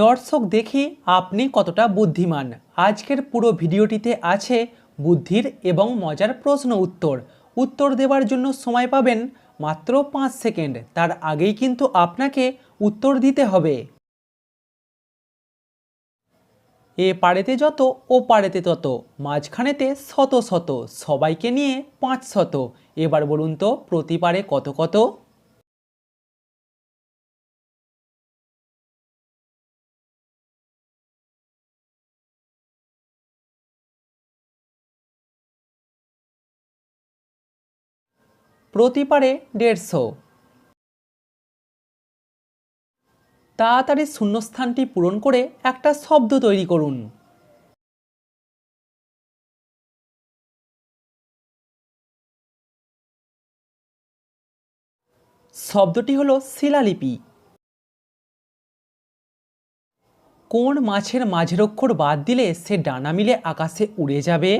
দর্শক দেখি আপনি কতটা বুদ্ধিমান। আজকের পুরো ভিডিওটিতে আছে বুদ্ধির এবং মজার প্রশ্ন উত্তর। উত্তর দেওয়ার জন্য সময় পাবেন মাত্র পাঁচ সেকেন্ড। তার আগেই কিন্তু আপনাকে উত্তর দিতে হবে। এ পাড়েতে যত, ও পাড়েতে তত, মাঝখানেতে শত শত, সবাইকে নিয়ে পাঁচ শত। এবার বলুন তো, প্রতি পারে কত কত? প্রতি পারে দেড়শো। তাড়াতাড়ি শূন্যস্থানটি পূরণ করে একটা শব্দ তৈরি করুন। শব্দটি হলো শিলালিপি। কোন মাছের মাঝের অক্ষর বাদ দিলে সে ডানা মিলে আকাশে উড়ে যাবে?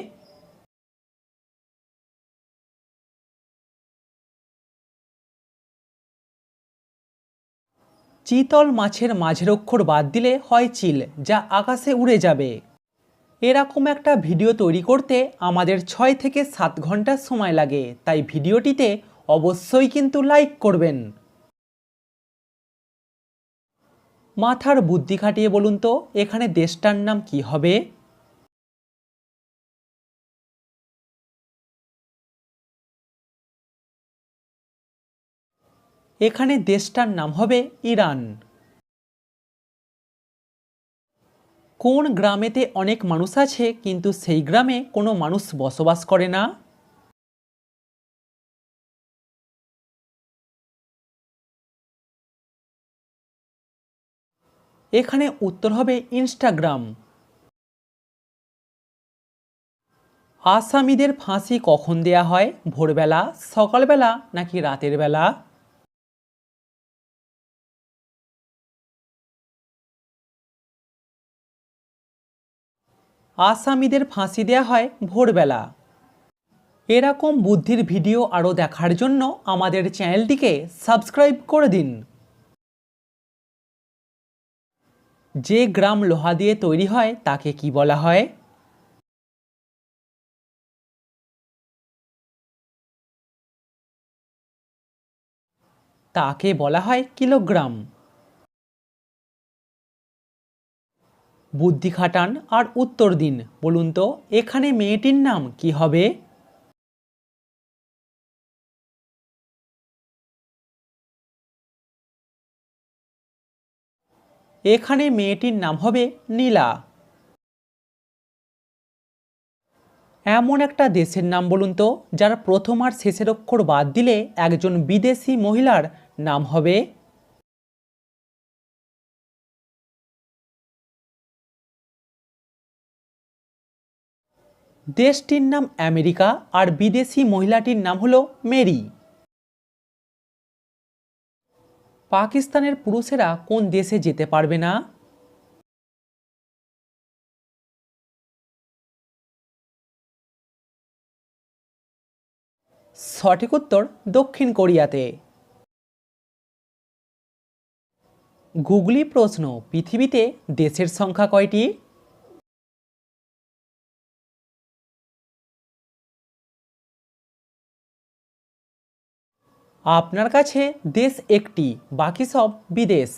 চিতল মাছের মাঝের অক্ষর বাদ দিলে হয় চিল, যা আকাশে উড়ে যাবে। এরকম একটা ভিডিও তৈরি করতে আমাদের ছয় থেকে সাত ঘণ্টা সময় লাগে, তাই ভিডিওটিতে অবশ্যই কিন্তু লাইক করবেন। মাথার বুদ্ধি খাটিয়ে বলুন তো, এখানে দেশটার নাম কি হবে? এখানে দেশটার নাম হবে ইরান। কোন গ্রামেতে অনেক মানুষ আছে, কিন্তু সেই গ্রামে কোনো মানুষ বসবাস করে না? এখানে উত্তর হবে ইনস্টাগ্রাম। আসামিদের ফাঁসি কখন দেয়া হয়? ভোরবেলা, সকালবেলা, নাকি রাতের বেলা? আসামিদের ফাঁসি দেয়া হয় ভোরবেলা। এরকম বুদ্ধির ভিডিও আরও দেখার জন্য আমাদের চ্যানেলটিকে সাবস্ক্রাইব করে দিন। যে গ্রাম লোহা দিয়ে তৈরি হয়, তাকে কি বলা হয়? তাকে বলা হয় কিলোগ্রাম। বুদ্ধি খাটান আর উত্তর দিন। বলুন তো, এখানে মেয়েটির নাম কি হবে? এখানে মেয়েটির নাম হবে নীলা। এমন একটা দেশের নাম বলুন তো, যার প্রথম আর শেষের অক্ষর বাদ দিলে একজন বিদেশি মহিলার নাম হবে দেশটির নাম আমেরিকা আর বিদেশি মহিলাটির নাম হলো মেরি। পাকিস্তানের পুরুষেরা কোন দেশে যেতে পারবে না? সঠিক উত্তর দক্ষিণ কোরিয়াতে। গুগলি প্রশ্ন, পৃথিবীতে দেশের সংখ্যা কয়টি? আপনার কাছে দেশ একটি, বাকি সব বিদেশ।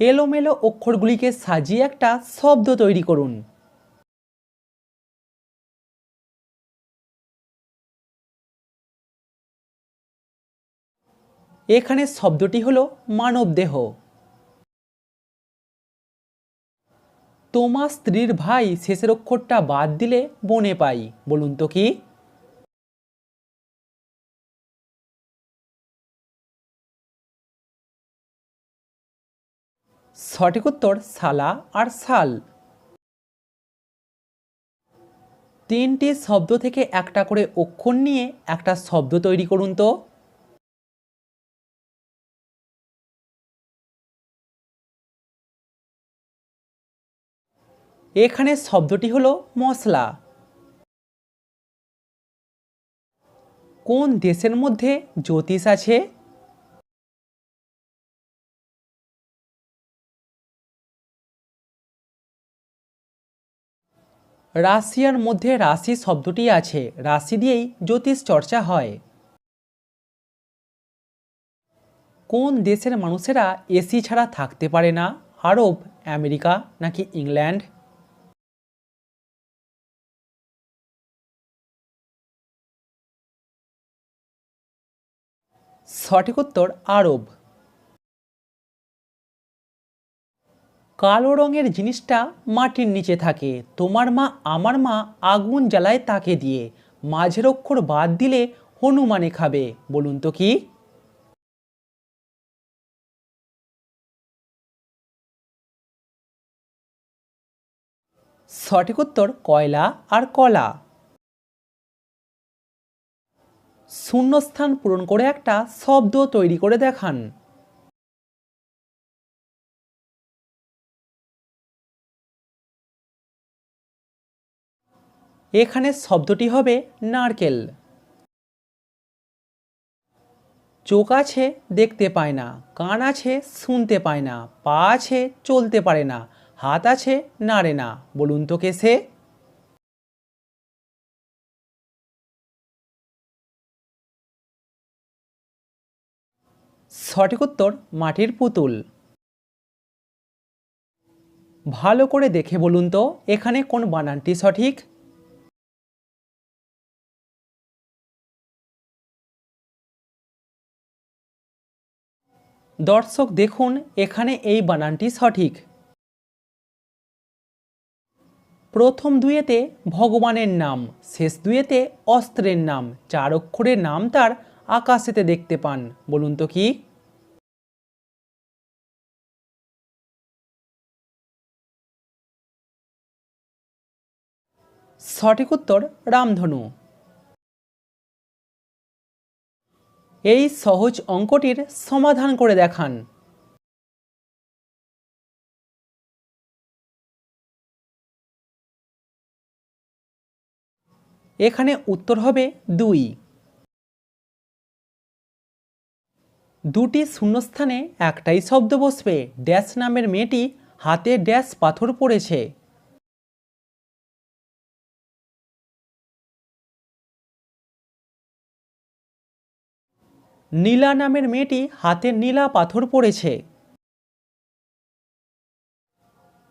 এলোমেলো অক্ষরগুলিকে সাজিয়ে একটা শব্দ তৈরি করুন। এখানে শব্দটি হলো মানবদেহ তোমার স্ত্রীর ভাই শেষের অক্ষরটা বাদ দিলে বনে পাই, বলুন তো কি? সঠিক উত্তর সালা আর সাল। তিনটি শব্দ থেকে একটা করে অক্ষর নিয়ে একটা শব্দ তৈরি করুন তো। এখানে শব্দটি হলো মশলা। কোন দেশের মধ্যে জ্যোতিষ আছে? রাশিয়ার মধ্যে রাশি শব্দটি আছে। রাশি দিয়েই জ্যোতিষ চর্চা হয়। কোন দেশের মানুষেরা এসি ছাড়া থাকতে পারে না? আরব, আমেরিকা নাকি ইংল্যান্ড? সঠিক উত্তর আরব। কালো রঙের জিনিসটা মাটির নিচে থাকে। তোমার মা আমার মা আগুন জ্বালায় তাকে দিয়ে। মাঝের অক্ষর বাদ দিলে হনুমানে খাবে। বলুন তো কি? সঠিক উত্তর কয়লা আর কলা। শূন্যস্থান পূরণ করে একটা শব্দ তৈরি করে দেখান। এখানে শব্দটি হবে নারকেল। চোখ আছে দেখতে পায় না, কান আছে শুনতে পায় না, পা আছে চলতে পারে না, হাত আছে নাড়ে না, বলুন তো কে সে? সঠিক উত্তর, মাটির পুতুল। ভালো করে দেখে বলুন তো, এখানে কোন বানানটি সঠিক? দর্শক দেখুন, এখানে এই বানানটি সঠিক। প্রথম দুয়েতে ভগবানের নাম, শেষ দুয়েতে অস্ত্রের নাম, চার অক্ষরের নাম তার আকাশেতে দেখতে পান। বলুন তো কি? সঠিক উত্তর রামধনু। এই সহজ অঙ্কটির সমাধান করে দেখান। এখানে উত্তর হবে দুই। দুটি শূন্যস্থানে একটাই শব্দ বসবে। ড্যাশ নামের মেয়েটি হাতে ড্যাশ পাথর পড়েছে। নীলা নামের মেয়েটি হাতে নীলা পাথর পড়েছে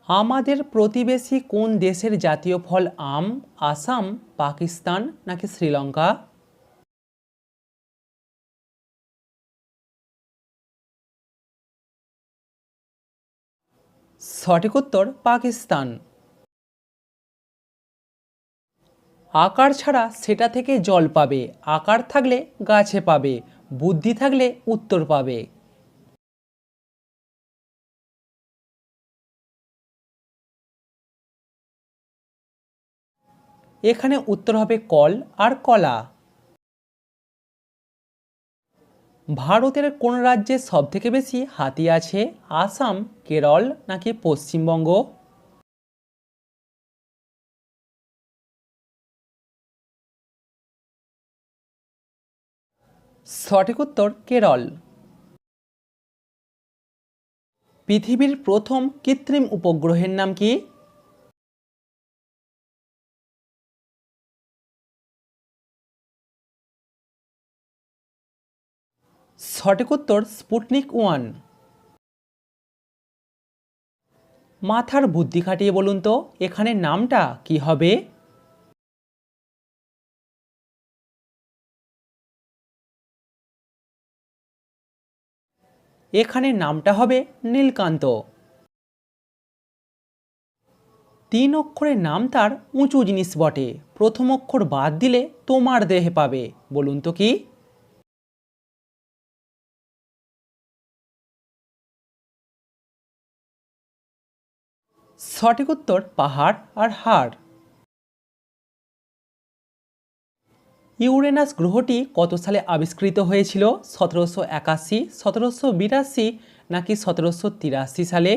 আমাদের প্রতিবেশী কোন দেশের জাতীয় ফল আম, আসাম, পাকিস্তান নাকি শ্রীলঙ্কা? সঠিক উত্তর, পাকিস্তান। আকার ছাড়া সেটা থেকে জল পাবে, আকার থাকলে গাছে পাবে। বুদ্ধি থাকলে উত্তর পাবে। এখানে উত্তর হবে কল আর কলা। ভারতের কোন রাজ্যে সব থেকে বেশি হাতি আছে? আসাম, কেরল নাকি পশ্চিমবঙ্গ? সঠিক উত্তর, কেরল। পৃথিবীর প্রথম কৃত্রিম উপগ্রহের নাম কি? সঠিক উত্তর, স্পুটনিক ওয়ান। মাথার বুদ্ধি খাটিয়ে বলুন তো, এখানে নামটা কি হবে? এখানে নামটা হবে নীলকান্ত। তিন অক্ষরের নাম তার উঁচু জিনিস বটে। প্রথম অক্ষর বাদ দিলে তোমার দেহে পাবে। বলুন তো কি? সঠিক উত্তর পাহাড় আর হাড়। ইউরেনাস গ্রহটি কত সালে আবিষ্কৃত হয়েছিল? সতেরোশো একাশি, সতেরোশো বিরাশি নাকি সতেরোশো তিরাশি সালে?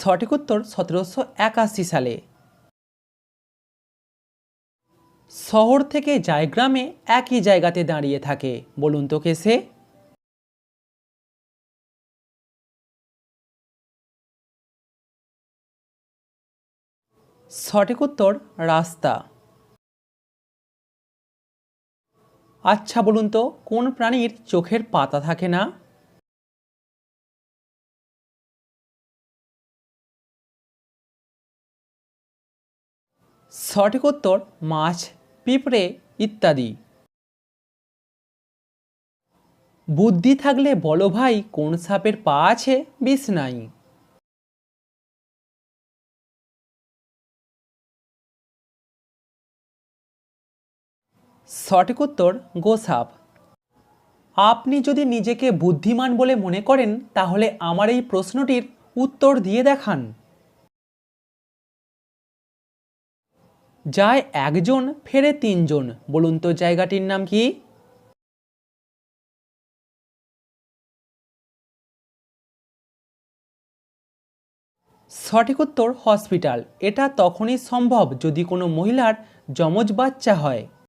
সঠিক উত্তর সতেরোশো একাশি সালে। শহর থেকে যায় গ্রামে একই জায়গাতে দাঁড়িয়ে থাকে। বলুন তো কে সে? সঠিক উত্তর, রাস্তা। আচ্ছা বলুন তো, কোন প্রাণীর চোখের পাতা থাকে না? সঠিক উত্তর, মাছ, পিঁপড়ে ইত্যাদি। বুদ্ধি থাকলে বলো ভাই, কোন সাপের পা আছে? বিষ নাই। সঠিক উত্তর, গোসাপ। আপনি যদি নিজেকে বুদ্ধিমান বলে মনে করেন, তাহলে আমার এই প্রশ্নটির উত্তর দিয়ে দেখান। যায় একজন, ফেরে তিনজন। বলুন তো জায়গাটির নাম কি? সঠিক উত্তর, হসপিটাল। এটা তখনই সম্ভব যদি কোনো মহিলার যমজ বাচ্চা হয়।